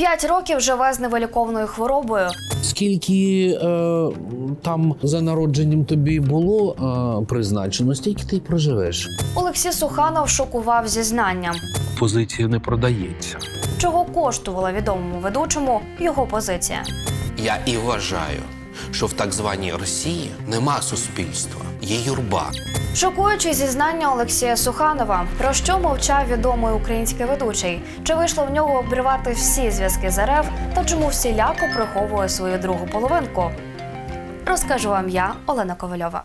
П'ять років живе з невиліковною хворобою. Скільки е, там за народженням тобі було е, призначено, стільки ти й проживеш. Олексій Суханов шокував зізнанням, Позиція не продається. чого коштувала відомому ведучому його позиція. Я і вважаю, що в так званій Росії нема суспільства, є юрба. Шокуючі зізнання Олексія Суханова. Про що мовчав відомий український ведучий? Чи вийшло в нього обривати всі зв'язки з РФ та чому всіляко приховує свою другу половинку? Розкажу вам я, Олена Ковальова.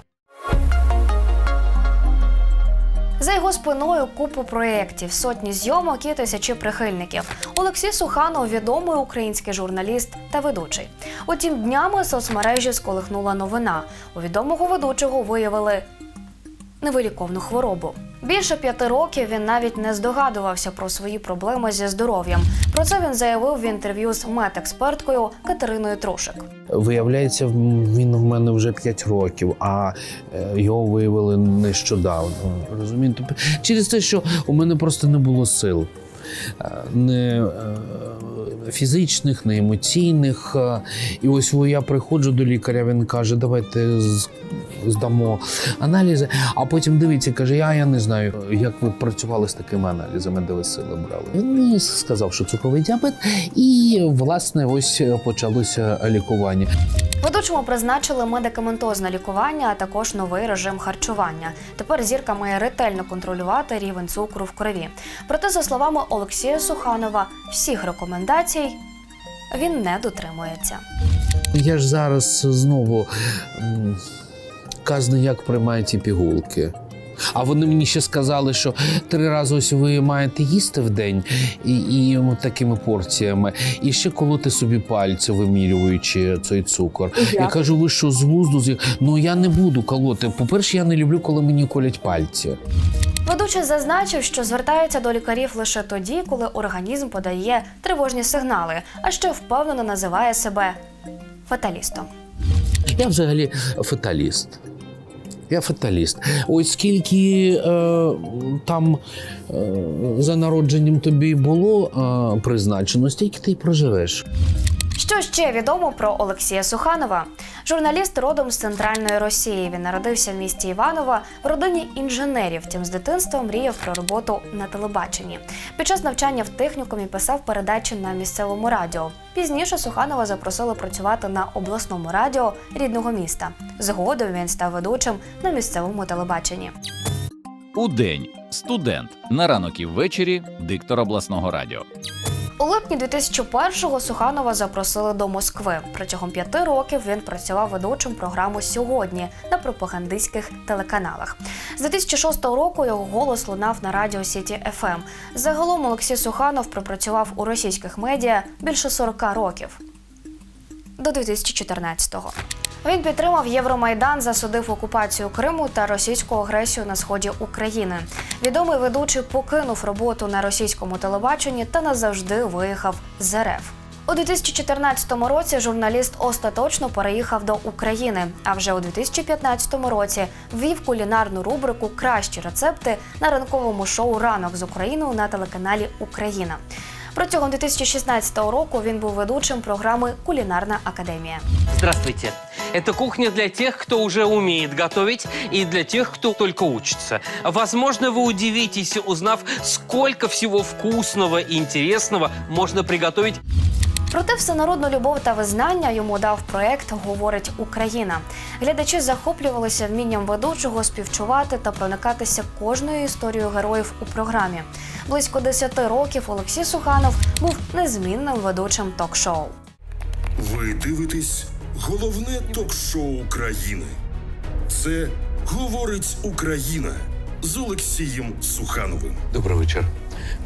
За його спиною купу проєктів, сотні зйомок і тисячі прихильників. Олексій Суханов відомий український журналіст та ведучий. Утім, днями соцмережі сколихнула новина. У відомого ведучого виявили невиліковну хворобу. Більше п'яти років він навіть не здогадувався про свої проблеми зі здоров'ям. Про це він заявив в інтерв'ю з медексперткою Катериною Трушик. Виявляється, він в мене вже 5 років, а е, його виявили нещодавно. Розумієте? Через те, що у мене просто не було сил. Е, Не е, фізичних, не емоційних. І ось я приходжу до лікаря, він каже, давайте здамо аналізи. А потім дивиться, каже: я, я не знаю, як ви працювали з такими аналізами, де ви сили брали. Він мені сказав, що цукровий діабет, і власне ось почалося лікування. Ведучому призначили медикаментозне лікування, а також новий режим харчування. Тепер зірка має ретельно контролювати рівень цукру в крові. Проте, за словами Олексія Суханова, всіх рекомендацій він не дотримується. Я ж зараз знову м, казно, як приймають ці пігулки. А вони мені ще сказали, що три рази ось ви маєте їсти в день і, і такими порціями, і ще колоти собі пальці, вимірюючи цей цукор. Я кажу, ви що з глузду? з'їх- Ну я не буду колоти. По-перше, я не люблю, коли мені колять пальці. Ведучий зазначив, що звертається до лікарів лише тоді, коли організм подає тривожні сигнали, а ще впевнено називає себе фаталістом. Я взагалі фаталіст. Я фаталіст. Ось скільки е, там е, за народженням тобі було е, призначено, стільки ти й проживеш. Що ще відомо про Олексія Суханова? Журналіст родом з центральної Росії. Він народився в місті Іванова в родині інженерів. Втім, з дитинства мріяв про роботу на телебаченні. Під час навчання в технікумі писав передачі на місцевому радіо. Пізніше Суханова запросили працювати на обласному радіо рідного міста. Згодом він став ведучим на місцевому телебаченні. У день студент на ранок і ввечері диктор обласного радіо. У липні 2001-го Суханова запросили до Москви. Протягом п'яти років він працював ведучим програми сьогодні на пропагандистських телеканалах. З 2006 року його голос лунав на радіо Сіті ФМ. Загалом Олексій Суханов пропрацював у російських медіа більше 40 років до 2014-го. Він підтримав Євромайдан, засудив окупацію Криму та російську агресію на сході України. Відомий ведучий покинув роботу на російському телебаченні та назавжди виїхав з РФ. У 2014 році журналіст остаточно переїхав до України. А вже у 2015 році ввів кулінарну рубрику Кращі рецепти на ранковому шоу Ранок з Україною на телеканалі Україна. Протягом 2016 року він був ведучим програми Кулінарна академія. Здравствуйте. Это кухня для тех, кто уже умеет готовить, и для тех, кто только учится. Возможно, вы удивитесь, узнав, сколько всего вкусного и интересного можно приготовить Проте всенародну любов та визнання йому дав проект Говорить Україна. Глядачі захоплювалися вмінням ведучого співчувати та проникатися кожною історією героїв у програмі. Близько 10 років Олексій Суханов був незмінним ведучим ток-шоу. Ви дивитесь головне ток-шоу країни. Це говорить Україна з Олексієм Сухановим. Добрий вечір.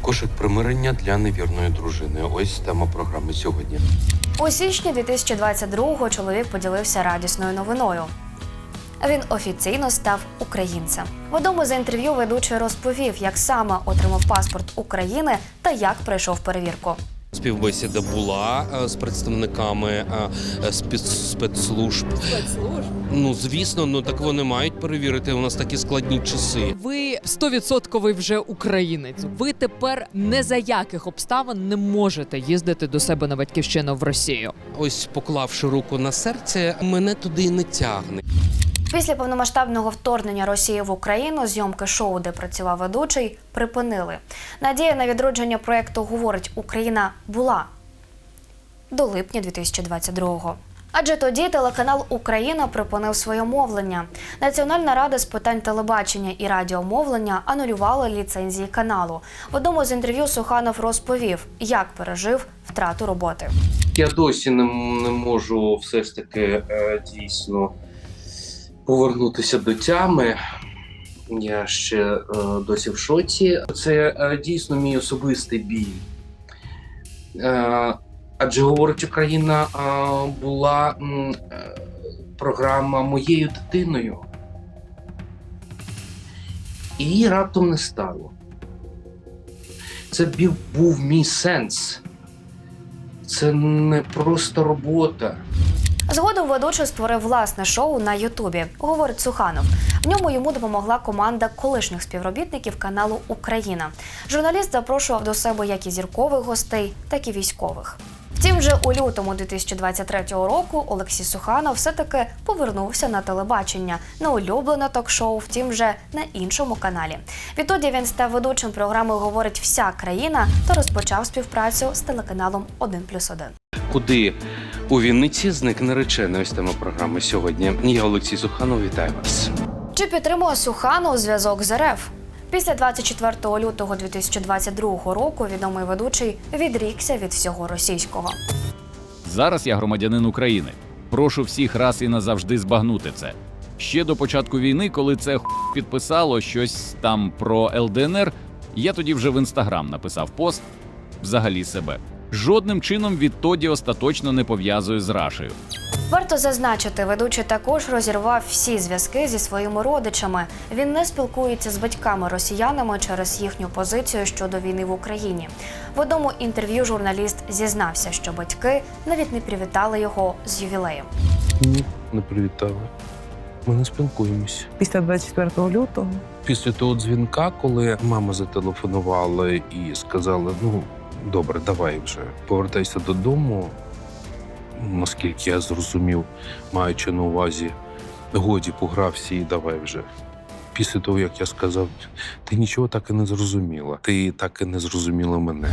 Кошик примирення для невірної дружини. Ось тема програми сьогодні. У січні 2022-го чоловік поділився радісною новиною. Він офіційно став українцем. В одному з інтерв'ю ведучий розповів, як саме отримав паспорт України та як пройшов перевірку. Співбесіда була е, з представниками е, е, спецслужб. Ну звісно, ну так вони мають перевірити. У нас такі складні часи. Ви стовідсотковий вже українець. Ви тепер не за яких обставин не можете їздити до себе на батьківщину в Росію. Ось поклавши руку на серце, мене туди не тягне. Після повномасштабного вторгнення Росії в Україну зйомки шоу, де працював ведучий, припинили. Надія на відродження проєкту говорить Україна була до липня 2022-го. Адже тоді телеканал Україна припинив своє мовлення. Національна рада з питань телебачення і радіомовлення анулювала ліцензії каналу. В одному з інтерв'ю Суханов розповів, як пережив втрату роботи. Я досі не, не можу все ж таки е, дійсно повернутися до тями. Я ще е, досі в шоці. Це е, дійсно мій особистий біль. Е, адже говорить Україна е, була е, програма моєю дитиною. І її раптом не стало. Це був мій сенс. Це не просто робота. Згодом ведучий створив власне шоу на Ютубі, говорить Суханов. В ньому йому допомогла команда колишніх співробітників каналу Україна. Журналіст запрошував до себе як і зіркових гостей, так і військових. Втім, вже у лютому 2023 року Олексій Суханов все-таки повернувся на телебачення на улюблене ток-шоу, втім, вже на іншому каналі. Відтоді він став ведучим програми Говорить вся країна та розпочав співпрацю з телеканалом 1+,1. Куди у Вінниці зник наречений? Ось тема програми сьогодні. Я Олексій Суханов, вітаю вас. Чи підтримує Суханов зв'язок з РФ? Після 24 лютого 2022 року відомий ведучий відрікся від всього російського. Зараз я громадянин України. Прошу всіх раз і назавжди збагнути це. Ще до початку війни, коли це ху підписало щось там про ЛДНР, я тоді вже в інстаграм написав пост взагалі себе. Жодним чином відтоді остаточно не пов'язую з Рашею. Варто зазначити, ведучий також розірвав всі зв'язки зі своїми родичами. Він не спілкується з батьками росіянами через їхню позицію щодо війни в Україні. В одному інтерв'ю журналіст зізнався, що батьки навіть не привітали його з ювілеєм. Ні, не привітали. Ми не спілкуємось. після 24 лютого. Після того дзвінка, коли мама зателефонувала і сказала: ну, добре, давай вже повертайся додому. Наскільки я зрозумів, маючи на увазі, годі погрався і давай вже. Після того, як я сказав, ти нічого так і не зрозуміла. Ти так і не зрозуміла мене.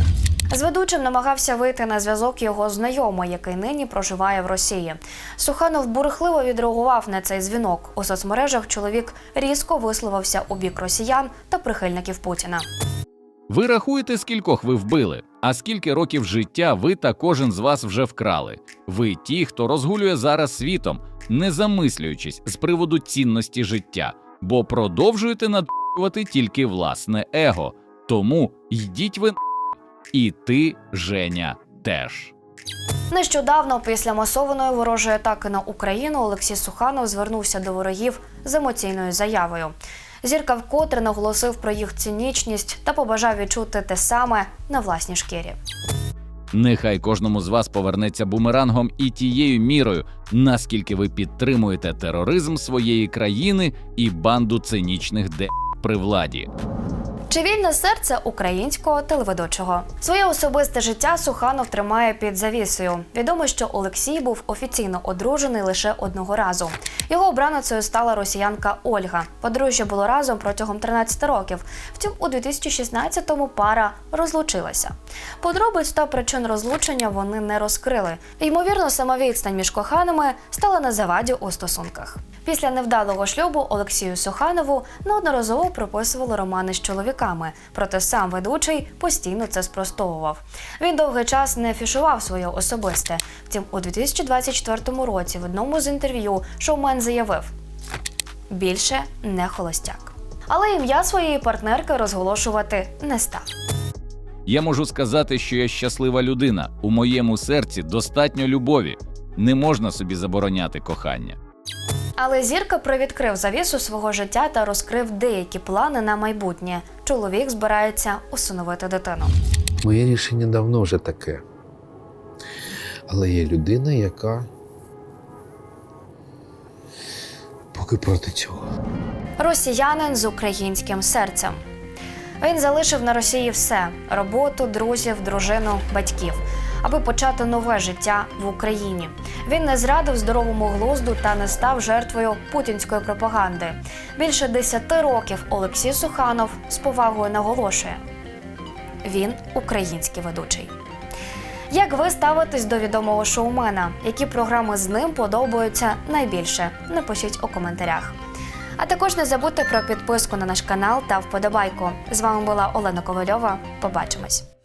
З ведучим намагався вийти на зв'язок його знайомий, який нині проживає в Росії. Суханов бурхливо відреагував на цей дзвінок. У соцмережах чоловік різко висловився у бік росіян та прихильників Путіна. Ви рахуєте, скількох ви вбили, а скільки років життя ви та кожен з вас вже вкрали. Ви ті, хто розгулює зараз світом, не замислюючись з приводу цінності життя, бо продовжуєте надувати тільки власне его. Тому йдіть ви і ти, Женя, теж. Нещодавно, після масованої ворожої атаки на Україну, Олексій Суханов звернувся до ворогів з емоційною заявою. Зірка вкотре наголосив про їх цинічність та побажав відчути те саме на власній шкірі. Нехай кожному з вас повернеться бумерангом і тією мірою, наскільки ви підтримуєте тероризм своєї країни і банду цинічних де при владі. Чи вільне серце українського телеведучого? Своє особисте життя Суханов тримає під завісою. Відомо, що Олексій був офіційно одружений лише одного разу. Його обраницею стала росіянка Ольга. Подружжя було разом протягом 13 років. Втім, у 2016-му пара розлучилася. Подробиць та причин розлучення вони не розкрили. Ймовірно, сама відстань між коханими стала на заваді у стосунках. Після невдалого шлюбу Олексію Суханову неодноразово приписували романи з чоловіками, проте сам ведучий постійно це спростовував. Він довгий час не афішував своє особисте. Втім, у 2024 році в одному з інтерв'ю шоумен заявив: більше не холостяк. Але ім'я своєї партнерки розголошувати не став. Я можу сказати, що я щаслива людина. У моєму серці достатньо любові. Не можна собі забороняти кохання. Але зірка привідкрив завісу свого життя та розкрив деякі плани на майбутнє. Чоловік збирається усиновити дитину. Моє рішення давно вже таке. Але є людина, яка поки проти цього. Росіянин з українським серцем. Він залишив на Росії все: роботу, друзів, дружину, батьків, аби почати нове життя в Україні. Він не зрадив здоровому глузду та не став жертвою путінської пропаганди. Більше десяти років Олексій Суханов з повагою наголошує: він український ведучий. Як ви ставитесь до відомого шоумена? Які програми з ним подобаються найбільше? Напишіть у коментарях. А також не забудьте про підписку на наш канал та вподобайку. З вами була Олена Ковальова. Побачимось.